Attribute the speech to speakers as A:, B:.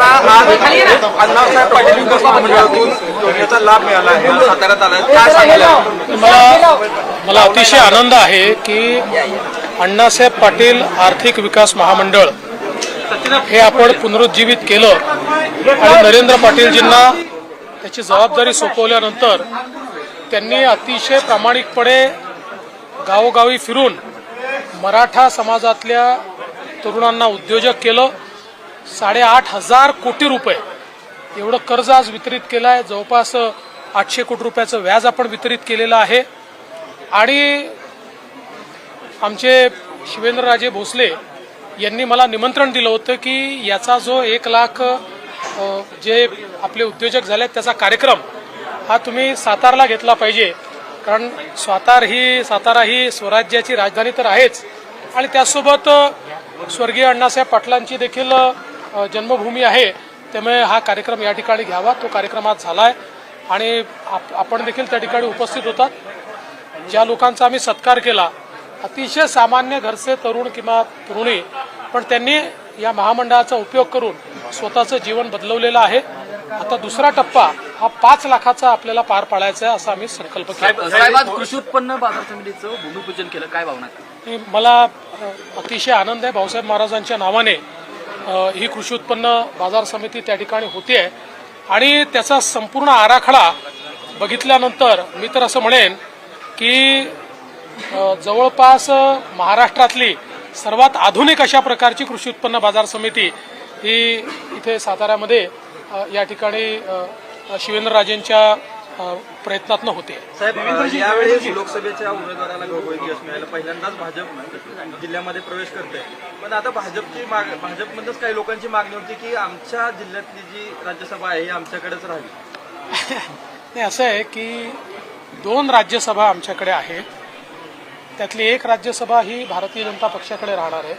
A: शेतकऱ्यांना आज अण्णासाहेब पाटील विकास महामंडळातून योजनेचा लाभ मिळाला आहे. साताऱ्यात आला. काय सांगितलं
B: मला मला अतिशय आनंद आहे की अण्णासाहेब पाटील आर्थिक विकास महामंडळ हे आपण पुनरुज्जीवित केलं आणि नरेंद्र पाटीलजींना त्याची जबाबदारी सोपवल्यानंतर त्यांनी अतिशय प्रामाणिकपणे गावोगावी फिरून मराठा समाजातल्या तरुणांना उद्योजक केलं. साडेआठ हजार कोटी रुपये. एवढं कर्ज आज वितरित केलं आहे जवळपास आठशे कोटी रुपयाचं व्याज आपण वितरित केलेलं आहे. आणि आमचे शिवेंद्रराजे भोसले यांनी मला निमंत्रण दिलं होतं की याचा जो एक लाख जे आपले उद्योजक झाले आहेत त्याचा कार्यक्रम हा तुम्ही सातारला घेतला पाहिजे. कारण सातार ही सातारा ही स्वराज्याची राजधानी तर आहेच. आणि त्यासोबत स्वर्गीय अण्णासाहेब पाटलांची देखील जन्मभूमी आहे त्यामुळे हा कार्यक्रम या ठिकाणी घ्यावा. तो कार्यक्रम आज झाला आहे आणि आप- आपण देखील त्या ठिकाणी उपस्थित होतात. ज्या लोकांचा आम्ही सत्कार केला अतिशय सामान्य घरचे तरुण किंवा तरुणी पण त्यांनी या महामंडळाचा उपयोग करून स्वतःचं जीवन बदलवलेलं आहे. आता दुसरा टप्पा हा पाच लाखाचा आपल्याला पार पाडायचा आहे असा आम्ही संकल्प केला.
C: कृषी उत्पन्न बाजार समितीचं भूमिपूजन केलं. काय भावना?
B: मला अतिशय आनंद आहे. भाऊसाहेब महाराजांच्या नावाने ही कृषी उत्पन्न बाजार समिती त्या ठिकाणी होती आहे आणि त्याचा संपूर्ण आराखडा बघितल्यानंतर मी तर असं म्हणेन की जवळपास महाराष्ट्रातली सर्वात आधुनिक अशा प्रकारची कृषी उत्पन्न बाजार समिती ही इथे साताऱ्यामध्ये या ठिकाणी शिवेंद्रराजेंच्या प्रयत्नातनं होते.
A: साहेब यावेळी लोकसभेच्या उमेदवाराला यश मिळालं पहिल्यांदाच भाजप जिल्ह्यामध्ये प्रवेश करते पण आता भाजपची माग भाजपमध्येच काही लोकांची मागणी होती की आमच्या जिल्ह्यातली जी राज्यसभा आहे ही आमच्याकडेच राहावी
B: नाही असं आहे की दोन राज्यसभा आमच्याकडे आहेत. त्यातली एक राज्यसभा ही भारतीय जनता पक्षाकडे राहणार आहे.